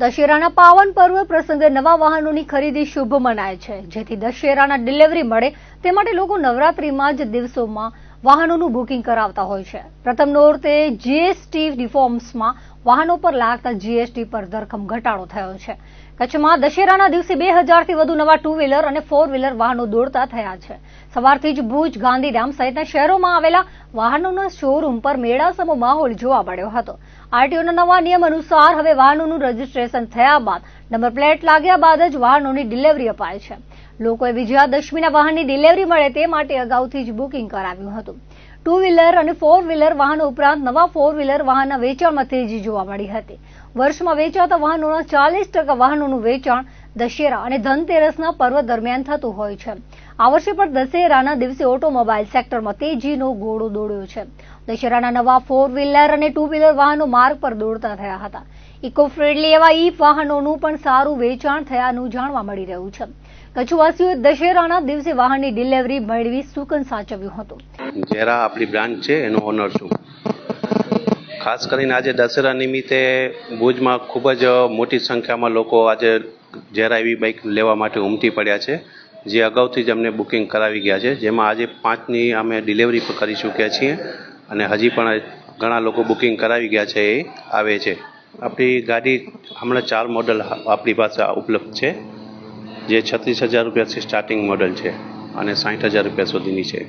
દશેરાના પાવન પર્વ પ્રસંગે નવા વાહનોની ખરીદી શુભ મનાય છે. જેથી દશેરાના ડિલિવરી મળે તે માટે લોકો નવરાત્રીમાં જ દિવસોમાં વાહનોનું બુકિંગ કરાવતા હોય છે. પ્રથમ નોરતે જીએસટી રિફોર્મ્સમાં વાહનો પર લાગતા જીએસટી પર ધરખમ ઘટાડો થયો છે. કચ્છમાં દશેરાના દિવસે બે હજારથી વધુ નવા ટુ વ્હીલર અને ફોર વ્હીલર વાહનો દોડતા થયા છે. સવારથી જ ભુજ, ગાંધીધામ સહિતના શહેરોમાં આવેલા વાહનોના શોરૂમ પર મેળાસમો માહોલ જોવા મળ્યો હતો. આરટીઓના નવા નિયમ અનુસાર હવે વાહનોનું રજીસ્ટ્રેશન થયા બાદ નંબર પ્લેટ લાગ્યા બાદ જ વાહનોની ડિલિવરી અપાય છે. લોકોએ વિજયાદશમીના વાહનની ડિલિવરી મળે તે માટે અગાઉથી જ બુકિંગ કરાવ્યું હતું. ટુ વ્હીલર અને ફોર વ્હીલર વાહનો ઉપરાંત નવા ફોર વ્હીલર વાહનના વેચાણમાં તેજી જોવા મળી હતી. વર્ષમાં વેચાતા વાહનોના ચાલીસ ટકા વાહનોનું વેચાણ દશેરા અને ધનતેરસના પર્વ દરમિયાન થતું હોય છે. આ વર્ષે પણ દશેરાના દિવસે ઓટોમોબાઈલ સેક્ટરમાં તેજીનો ઘોડો દોડ્યો છે. દશેરાના નવા ફોર વ્હીલર અને ટુ વ્હીલર વાહનો માર્ગ પર દોડતા થયા હતા. ઇકો ફ્રેન્ડલી એવા ઈ વાહનોનું પણ સારું વેચાણ થયાનું જાણવા મળી રહ્યું છે. કચ્છવાસીઓએ દશેરાના દિવસે વાહનની ડિલિવરી મેળવી સુકન સાચવ્યું હતું. જેરા આપણી બ્રાન્ચ છે, એનો ઓનર છું. ખાસ કરીને આજે દશેરા નિમિત્તે ભુજમાં ખૂબ જ મોટી સંખ્યામાં લોકો આજે જેરા એવી બાઇક લેવા માટે ઉમટી પડ્યા છે, જે અગાઉથી જ અમને બુકિંગ કરાવી ગયા છે. જેમાં આજે પાંચની અમે ડિલિવરી પણ કરી ચૂક્યા છીએ અને હજી પણ ઘણા લોકો બુકિંગ કરાવી ગયા છે એ આવે છે. આપણી ગાડી હમણાં ચાર મોડલ આપણી પાસે ઉપલબ્ધ છે. જે છત્રીસ હજાર રૂપિયાથી સ્ટાર્ટિંગ મોડલ છે અને સાઠ હજાર રૂપિયા સુધીની છે.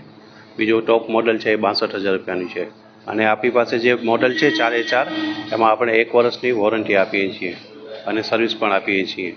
બીજો ટોપ મોડલ છે એ બાસઠ હજાર રૂપિયાની છે. અને આપણી પાસે જે મોડલ છે ચારે ચાર, એમાં આપણે એક વર્ષની વોરંટી આપીએ છીએ અને સર્વિસ પણ આપીએ છીએ.